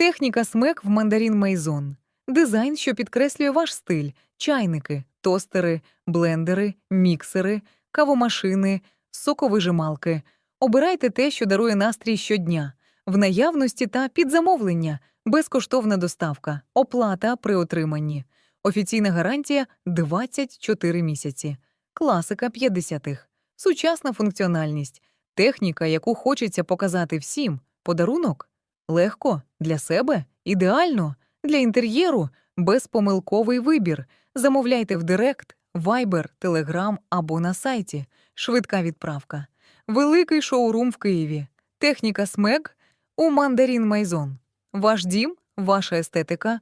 Техніка смек в мандарін Мейзон. Дизайн, що підкреслює ваш стиль: чайники, тостери, блендери, міксери, кавомашини, соковижималки. Обирайте те, що дарує настрій щодня, в наявності та під замовлення, безкоштовна доставка, оплата при отриманні. Офіційна гарантія 24 місяці. Класика 50-х. Сучасна функціональність. Техніка, яку хочеться показати всім. Подарунок легко для себе, ідеально для інтер'єру, безпомилковий вибір. Замовляйте в Директ, Viber, Telegram або на сайті. Швидка відправка. Великий шоурум в Києві. Техніка СМЕГ у Мандарін Майзон. Ваш дім, ваша естетика,